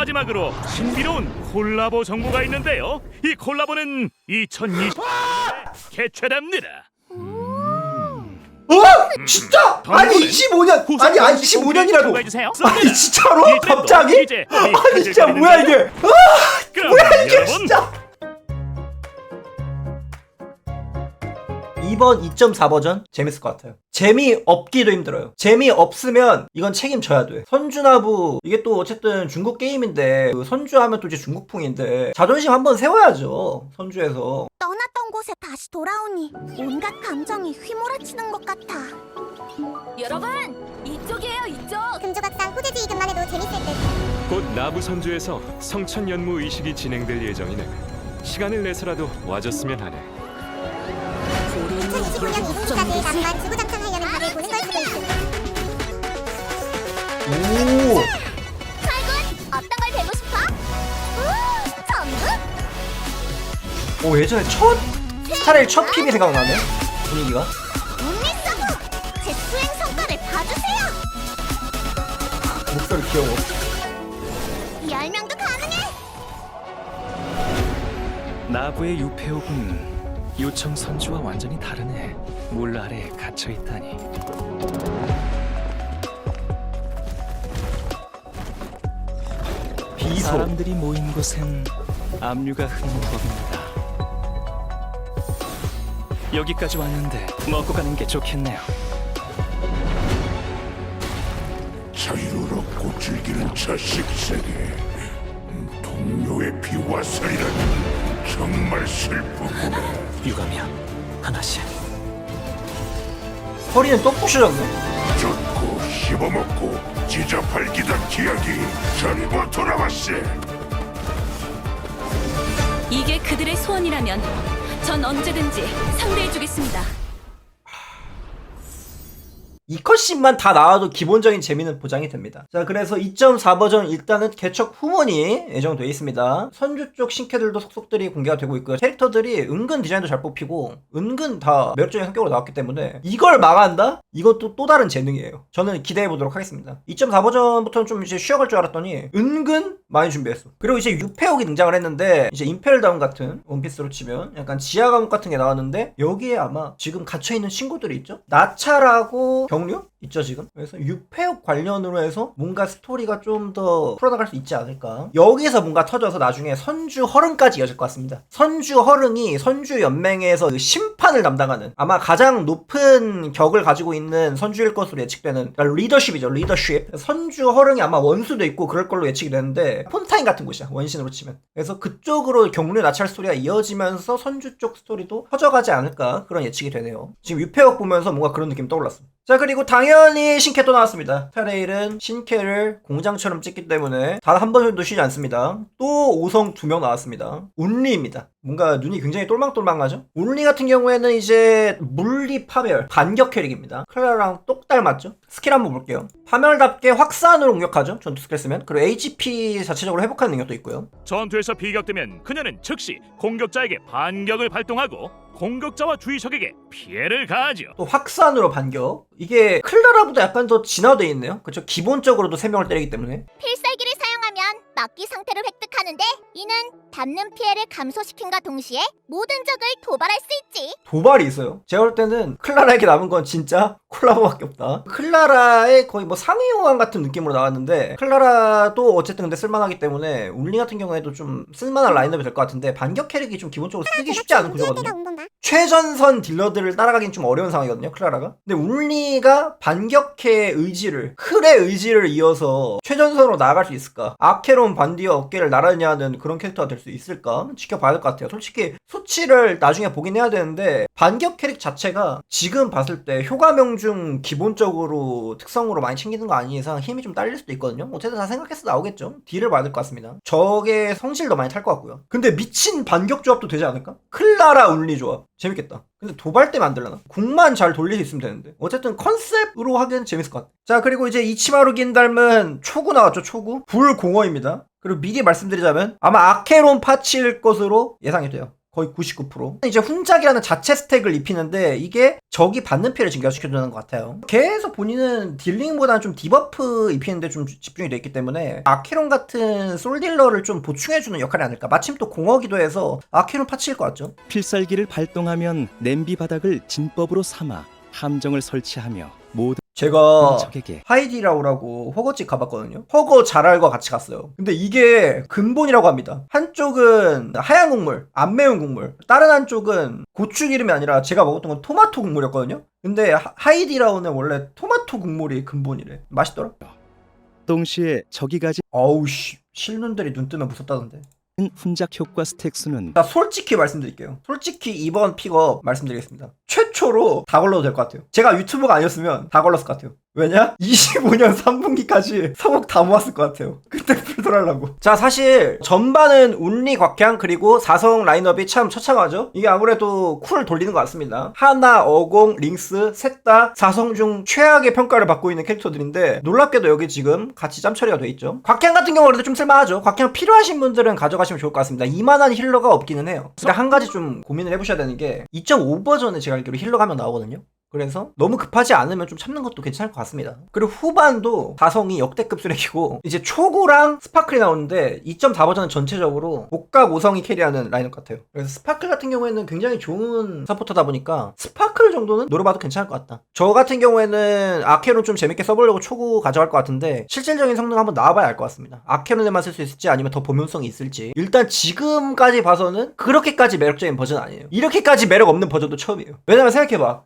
마지막으로 신비로운 콜라보 정보가 있는데요. 이 콜라보는 2020년에 개최됩니다. 어? 진짜? 아니 25년 아니 아니 25년이라도 추가해주세요. 아니 진짜로? 갑자기? 아니 진짜 뭐야 이게 아 뭐야 이게 진짜 이번 2.4 버전 재밌을 것 같아요. 재미없기도 힘들어요. 재미없으면 이건 책임져야 돼. 선주나부 이게 또 어쨌든 중국 게임인데 그 선주하면 또 이제 중국풍인데 자존심 한번 세워야죠. 선주에서. 떠났던 곳에 다시 돌아오니 온갖 감정이 휘몰아치는 것 같아. 여러분 이쪽이에요 이쪽 금조각상 후제지 이급만 해도 재밌을 듯. 곧 나부 선주에서 성천 연무 의식이 진행될 예정이네. 시간을 내서라도 와줬으면 하네. 우리는 2025년 여기 2분기까지 걱정되지 나만 지구장창 오. 철군 어떤 걸 배고 싶어? 우 전부? 오 예전에 첫 스타레일 첫 픽이 생각나네. 분위기가. 온리 서브 제 수행 성과를 봐주세요. 목소리 귀여워. 열 명도 가능해. 나부의 유폐옥은 요청 선주와 완전히 다르네. 물 아래에 갇혀 있다니. 비소. 사람들이 모인 곳엔 압류가 흐르는 법입니다. 여기까지 왔는데 먹고 가는 게 좋겠네요. 자유롭고 즐기는 자식 세계 동료의 피와 살이란 정말 슬프구나 유감이야. 하나씩. 허리는 또 부셔졌네. 젖고 씹어먹고 지저팔기던 기억이 전부 돌아왔세 이게 그들의 소원이라면 전 언제든지 상대해주겠습니다 이 컷신만 다 나와도 기본적인 재미는 보장이 됩니다. 자, 그래서 2.4 버전 일단은 개척 후문이 예정되어 있습니다. 선주 쪽 신캐들도 속속들이 공개가 되고 있고요. 캐릭터들이 은근 디자인도 잘 뽑히고 은근 다 매력적인 성격으로 나왔기 때문에 이걸 망한다? 이것도 또 다른 재능이에요. 저는 기대해 보도록 하겠습니다. 2.4 버전부터는 좀 이제 쉬어갈 줄 알았더니 은근 많이 준비했어. 그리고 이제 유페옥이 등장을 했는데 이제 임페ル 다운 같은 원피스로 치면 약간 지하 감옥 같은 게 나왔는데 여기에 아마 지금 갇혀 있는 친구들이 있죠. 나차라고 경류 있죠 지금. 그래서 유페옥 관련으로 해서 뭔가 스토리가 좀 더 풀어나갈 수 있지 않을까. 여기서 뭔가 터져서 나중에 선주 허릉까지 이어질 것 같습니다. 선주 허릉이 선주 연맹에서 그 심판을 담당하는 아마 가장 높은 격을 가지고 있는 선주일 것으로 예측되는 그러니까 리더십이죠 리더십. 선주 허릉이 아마 원수도 있고 그럴 걸로 예측이 되는데 폰타인 같은 곳이야 원신으로 치면. 그래서 그쪽으로 경륜 나찰 스토리가 이어지면서 선주 쪽 스토리도 퍼져가지 않을까 그런 예측이 되네요. 지금 유페옥 보면서 뭔가 그런 느낌 떠올랐어. 자 그리고 당연히 신캐 또 나왔습니다. 타레일은 신캐를 공장처럼 찍기 때문에 단 한번 정도 쉬지 않습니다. 또 5성 2명 나왔습니다. 운리입니다. 뭔가 눈이 굉장히 똘망똘망하죠? 운리 같은 경우에는 이제 물리 파멸, 반격 캐릭입니다. 클라랑 똑 닮았죠? 스킬 한번 볼게요. 파멸답게 확산으로 공격하죠? 전투 스킬 쓰면. 그리고 HP 자체적으로 회복하는 능력도 있고요. 전투에서 비격되면 그녀는 즉시 공격자에게 반격을 발동하고 공격자와 주의적에게 피해를 가하죠. 또 확산으로 반격. 이게 클라라보다 약간 더 진화돼 있네요. 그쵸? 기본적으로도 3명을 때리기 때문에. 필살 막기 상태를 획득하는데 이는 닿는 피해를 감소시킨과 동시에 모든 적을 도발할 수 있지. 도발이 있어요. 제가 볼 때는 클라라에게 남은 건 진짜 콜라보밖에 없다. 클라라의 거의 뭐 상위호환 같은 느낌으로 나왔는데 클라라도 어쨌든 근데 쓸만하기 때문에 울리 같은 경우에도 좀 쓸만한 라인업이 될 것 같은데 반격 캐릭이 좀 기본적으로 쓰기 쉽지 않은 구조거든요. 최전선 딜러들을 따라가긴 좀 어려운 상황이거든요, 클라라가. 근데 울리가 반격의 의지를, 클의 의지를 이어서 최전선으로 나아갈 수 있을까? 아케론 반디어 어깨를 나란히 하는 그런 캐릭터가 될 수 있을까? 지켜봐야 될 것 같아요. 솔직히 수치를 나중에 보긴 해야 되는데, 반격 캐릭 자체가 지금 봤을 때 효과명 중 기본적으로 특성으로 많이 챙기는 거 아닌 이상 힘이 좀 딸릴 수도 있거든요. 어쨌든 다 생각해서 나오겠죠. 딜을 될것 같습니다. 적의 성질도 많이 탈 것 같고요. 근데 미친 반격 조합도 되지 않을까? 클라라 울리 조합. 재밌겠다. 근데 도발 때 만들려나? 궁만 잘 돌릴 수 있으면 되는데. 어쨌든 컨셉으로 하기엔 재밌을 것 같아. 자, 그리고 이제 이치마루 긴 닮은 초구 나왔죠, 초구? 불공허입니다. 그리고 미리 말씀드리자면 아마 아케론 파치일 것으로 예상이 돼요. 거의 99%. 이제 훈작이라는 자체 스택을 입히는데 이게 적이 받는 피해를 증가시켜주는 것 같아요. 계속 본인은 딜링보다는 좀 디버프 입히는데 좀 집중이 돼 있기 때문에 아케론 같은 솔딜러를 좀 보충해주는 역할이 아닐까. 마침 또 공허기도 해서 아케론 파치일 것 같죠. 필살기를 발동하면 냄비 바닥을 진법으로 삼아 함정을 설치하며 모든 제가 하이디라우라고 허거집 가봤거든요. 허거 자랄과 같이 갔어요. 근데 이게 근본이라고 합니다. 한쪽은 하얀 국물, 안 매운 국물. 다른 한쪽은 고추 기름이 아니라 제가 먹었던 건 토마토 국물이었거든요. 근데 하- 하이디라우는 원래 토마토 국물이 근본이래. 맛있더라. 동시에 적이 가진 어우 씨. 실눈들이 눈 뜨면 무섭다던데. 훈작 효과 스택 수는 자, 솔직히 말씀드릴게요. 솔직히 이번 픽업 말씀드리겠습니다. 최 초로 다 걸러도 될 것 같아요. 제가 유튜버가 아니었으면 다 걸렀을 것 같아요. 왜냐? 25년 3분기까지 서복 다 모았을 것 같아요. 그때 풀돌하려고. 자, 사실 전반은 운리 곽향 그리고 사성 라인업이 참 처참하죠? 이게 아무래도 쿨 돌리는 것 같습니다. 하나, 어공, 링스, 셋다 사성 중 최악의 평가를 받고 있는 캐릭터들인데 놀랍게도 여기 지금 같이 짬 처리가 돼 있죠. 곽향 같은 경우는 그래도 좀 쓸만하죠. 곽향 필요하신 분들은 가져가시면 좋을 것 같습니다. 이만한 힐러가 없기는 해요. 근데 한 가지 좀 고민을 해보셔야 되는 게 2.5 버전에 제가 알기로 힐러가 한명 나오거든요. 그래서 너무 급하지 않으면 좀 참는 것도 괜찮을 것 같습니다. 그리고 후반도 다성이 역대급 쓰레기고 이제 초고랑 스파클이 나오는데 2.4 버전은 전체적으로 목과 모성이 캐리하는 라인업 같아요. 그래서 스파클 같은 경우에는 굉장히 좋은 서포터다 보니까 스파클 정도는 노려봐도 괜찮을 것 같다. 저 같은 경우에는 아케론 좀 재밌게 써보려고 초고 가져갈 것 같은데 실질적인 성능 한번 나와봐야 알 것 같습니다. 아케론에만 쓸 수 있을지 아니면 더 보면성이 있을지 일단 지금까지 봐서는 그렇게까지 매력적인 버전 아니에요. 이렇게까지 매력 없는 버전도 처음이에요. 왜냐면 생각해봐.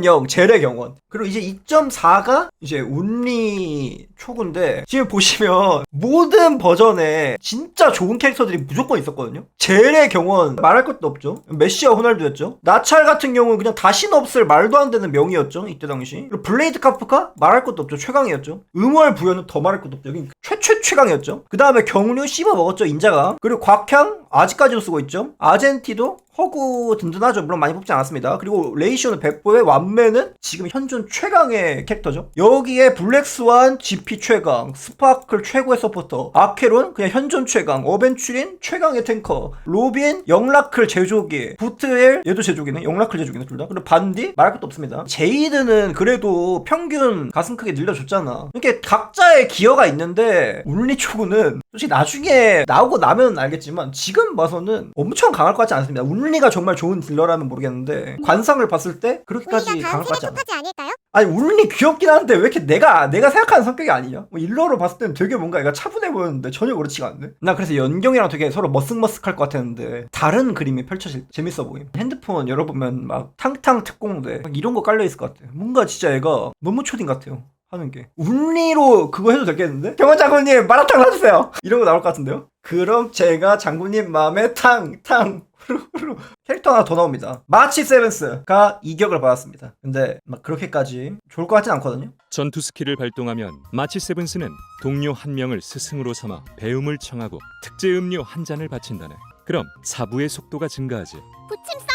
1.0 제레 경원. 그리고 이제 2.4가 이제 운리 초구인데 지금 보시면 모든 버전에 진짜 좋은 캐릭터들이 무조건 있었거든요. 제레 경원 말할 것도 없죠. 메시아 호날두였죠. 나찰 같은 경우는 그냥 다시는 없을 말도 안 되는 명이었죠. 이때 당시. 블레이드 카프카 말할 것도 없죠. 최강이었죠. 음월 부여는 더 말할 것도 없죠. 최최 최강이었죠. 그 다음에 경류 씹어 먹었죠. 인자가. 그리고 곽향 아직까지도 쓰고 있죠. 아젠티도 허구 든든하죠. 물론 많이 뽑지 않았습니다. 그리고 레이시오는 백보의 완매는 지금 현존 최강의 캐릭터죠. 여기에 블랙스완 GP 최강, 스파클 최고의 서포터, 아케론 그냥 현존 최강, 어벤츄린 최강의 탱커, 로빈 영라클 제조기, 부트엘 얘도 제조기네. 영라클 제조기네 둘 다. 그리고 반디 말할 것도 없습니다. 제이드는 그래도 평균 가슴 크게 늘려줬잖아. 이렇게 각자의 기여가 있는데 울리 초구는 솔직히 나중에 나오고 나면 알겠지만 지금 봐서는 엄청 강할 것 같지 않습니다. 울리가 정말 좋은 딜러라면 모르겠는데 관상을 봤을 때 그렇게까지 강할 것 같지 생에 않아. 속하지 않을까요? 아니 울리 귀엽긴 한데 왜 이렇게 내가 내가 생각하는 성격이 아니 냐? 뭐 일러로 봤을 때는 되게 뭔가 얘가 차분해 보였는데 전혀 그렇지가 않네. 나 그래서 연경이랑 되게 서로 머쓱머쓱할 것 같았는데 다른 그림이 펼쳐질 때 재밌어 보임. 핸드폰 열어보면 막 탕탕 특공대 막 이런 거 깔려 있을 것 같아. 뭔가 진짜 얘가 너무 초딩 같아요. 하는 게 운리로 그거 해도 되겠는데? 경원 장군님 마라탕 놔주세요 이런 거 나올 것 같은데요? 그럼 제가 장군님 마음에 탕탕 후루후루 캐릭터 하나 더 나옵니다 마치 세븐스가 이격을 받았습니다 근데 막 그렇게까지 좋을 것 같진 않거든요 전투 스킬을 발동하면 마치 세븐스는 동료 한 명을 스승으로 삼아 배움을 청하고 특제 음료 한 잔을 바친다네. 그럼 사부의 속도가 증가하지. 부침성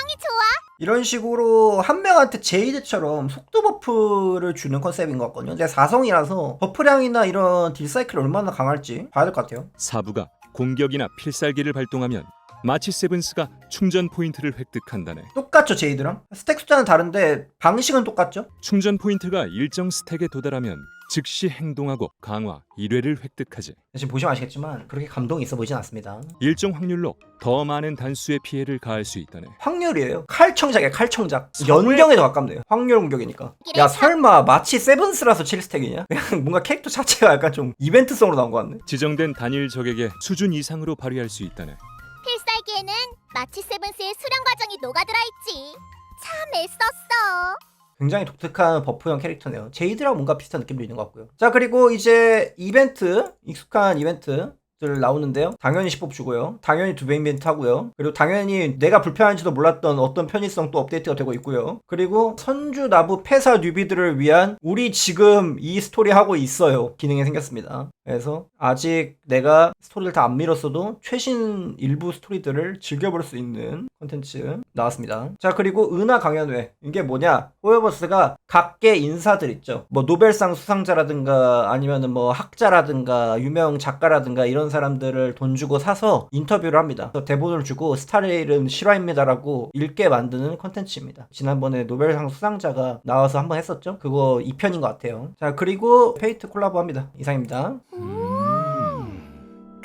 이. 이런 식으로 한 명한테 제이드처럼 속도 버프를 주는 컨셉인 것 같거든요 근데 사성이라서 버프량이나 이런 딜 사이클이 얼마나 강할지 봐야 될 것 같아요 사부가 공격이나 필살기를 발동하면 마치 세븐스가 충전 포인트를 획득한다네. 똑같죠 제이드랑 스택 숫자는 다른데 방식은 똑같죠 충전 포인트가 일정 스택에 도달하면 즉시 행동하고 강화 1회를 획득하지. 지금 보시면 아시겠지만 그렇게 감동이 있어 보이진 않습니다 일정 확률로 더 많은 단수의 피해를 가할 수 있다네. 확률이에요. 칼청작이야, 칼청작. 연경에 더 가깝네요. 확률 공격이니까. 야, 설마 마치 세븐스라서 7스택이냐? 그냥 뭔가 캐릭터 자체가 약간 좀 이벤트성으로 나온 것 같네. 지정된 단일 적에게 수준 이상으로 발휘할 수 있다네. 필살기에는 마치 세븐스의 수련 과정이 녹아들어 있지. 참 애썼어. 굉장히 독특한 버프형 캐릭터네요. 제이드랑 뭔가 비슷한 느낌도 있는 것 같고요. 자, 그리고 이제 이벤트, 익숙한 이벤트. 들 나오는데요. 당연히 10법 주고요. 당연히 두 배 이벤트 하고요. 그리고 당연히 내가 불편한지도 몰랐던 어떤 편의성 또 업데이트가 되고 있고요. 그리고 선주 나부 폐사 뉴비들을 위한 우리 지금 이 스토리 하고 있어요. 기능이 생겼습니다. 그래서 아직 내가 스토리를 다 안 밀었어도 최신 일부 스토리들을 즐겨볼 수 있는 콘텐츠 나왔습니다. 자 그리고 은하 강연회 이게 뭐냐? 호여버스가 각계 인사들 있죠. 뭐 노벨상 수상자라든가 아니면은 뭐 학자라든가 유명 작가라든가 이런 사람들을 돈 주고 사서 인터뷰를 합니다. 대본을 주고 스타레일은 실화입니다라고 읽게 만드는 컨텐츠입니다. 지난번에 노벨상 수상자가 나와서 한번 했었죠. 그거 2편인 것 같아요. 자 그리고 페이트 콜라보 합니다. 이상입니다.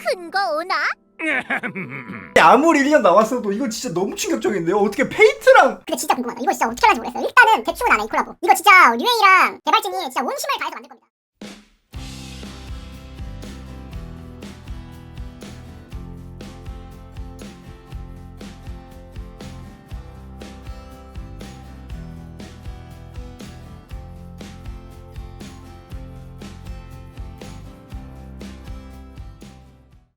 큰 거 오나? 아무리 1년 나왔어도 이거 진짜 너무 충격적인데요. 어떻게 페이트랑 근데 진짜 궁금하다. 이거 진짜 어떻게 하는지 모르겠어요. 일단은 대충은 안해 이 콜라보. 이거 진짜 류에이랑 개발진이 진짜 온 힘을 다해서 만들 겁니다.